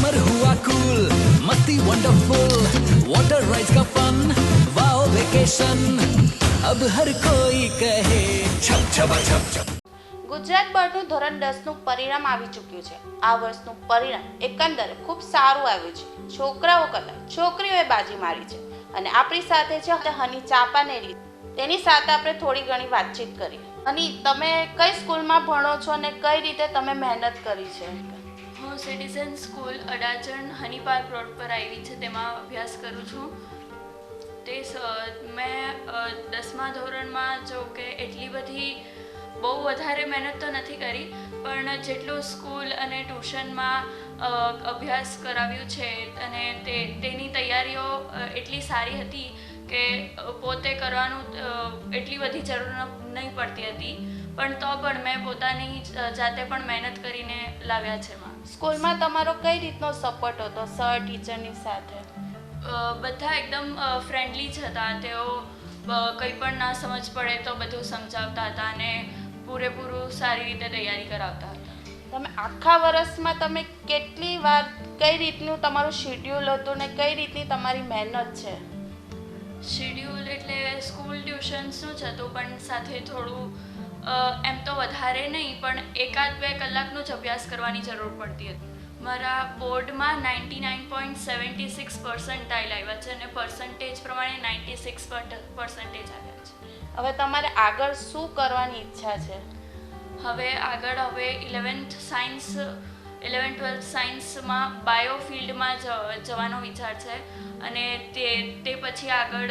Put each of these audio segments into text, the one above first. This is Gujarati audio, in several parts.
समर हुआ कूल मस्ती वंडरफुल वाटर राइड्स का फन वाओ वेकेशन अब हर कोई कहे छप छपा छप छप ગુજરાત બોર્ડનું ધોરણ દસનું પરિણામ આવી ચૂક્યું છે આ વર્ષનું પરિણામ એકંદરે ખૂબ સારું આવ્યું છે છોકરાઓ કરતાં છોકરીઓએ બાજી મારી છે અને આપણી સાથે છે હની ચાપાનેરી તેની સાથે આપણે થોડી ઘણી વાતચીત કરી હની તમે કઈ સ્કૂલમાં ભણો છો અને કઈ રીતે તમે મહેનત કરી છે હું citizen school Adajan honey park road પર આવી છે, તેમાં અભ્યાસ કરું છું. તે મેં દસમા ધોરણમાં જો કે એટલી બધી બહુ વધારે મહેનત તો નથી કરી, પણ જેટલું સ્કૂલ અને ટ્યુશનમાં અભ્યાસ કરાવ્યું છે અને તે, તેની તૈયારીઓ એટલી સારી હતી કે પોતે કરવાનું એટલી બધી જરૂર નહીં પડતી હતી. પણ તો પણ મેં પોતાની જાતે પણ મહેનત કરીને લાવ્યા છે માં સ્કૂલમાં તમારો કઈ રીતનો સપોર્ટ હતો સર ટીચરની સાથે? બધા એકદમ ફ્રેન્ડલી જ હતા. તેઓ કંઈ પણ ના સમજ પડે તો બધું સમજાવતા હતા અને પૂરેપૂરું સારી રીતે તૈયારી કરાવતા હતા. તમે આખા વર્ષમાં તમે કેટલી વાર કઈ રીતનું તમારું શેડ્યુલ હતું ને કઈ રીતની તમારી મહેનત છે? શેડ્યુલ એટલે સ્કૂલ ટ્યુશન્સનું જ હતું પણ સાથે થોડું એમ તો વધારે નહીં પણ એકાદ બે કલાકનો જ અભ્યાસ કરવાની જરૂર પડતી હતી. મારા બોર્ડમાં ninety nine point seventy six percentile આવ્યા છે અને પર્સન્ટેજ પ્રમાણે નાઇન્ટી સિક્સ પર્સન્ટેજ આવ્યા છે. હવે તમારે આગળ શું કરવાની ઈચ્છા છે? હવે આગળ હવે ઇલેવન્થ સાયન્સ ઇલેવન ટ્વેલ્થ સાયન્સમાં બાયો ફિલ્ડમાં જ- જવાનો વિચાર છે. અને તે તે પછી આગળ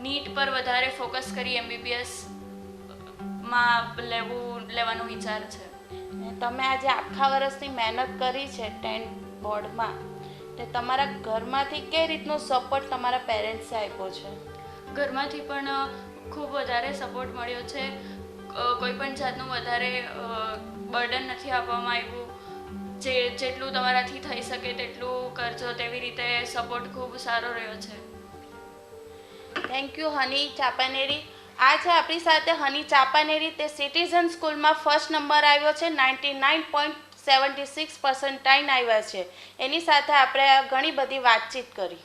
નીટ પર વધારે ફોકસ કરી એમબીબીએસ માં લેવું લેવાનો વિચાર છે. તમે આજે આખા વર્ષની મહેનત કરી છે ટેન્ટ બોર્ડમાં. તે તમારા ઘરમાંથી કઈ રીતનો સપોર્ટ તમારા પેરેન્ટ્સે આપ્યો છે? ઘરમાંથી પણ ખૂબ વધારે સપોર્ટ મળ્યો છે. કોઈ પણ જાતનું વધારે બર્ડન નથી આપવામાં આવ્યું. જે જેટલું તમારાથી થઈ શકે તેટલું કરજો તેવી રીતે સપોર્ટ ખૂબ સારો રહ્યો છે. થેન્ક યુ હની ચાપાનેરી. આ છે આપણી સાથે હની ચાપાનેરી. તે સિટીઝન સ્કૂલમાં ફર્સ્ટ નંબર આવ્યો છે. Ninety nine point seventy six percentile આવ્યા છે. એની સાથે આપણે ઘણી બધી વાતચીત કરી.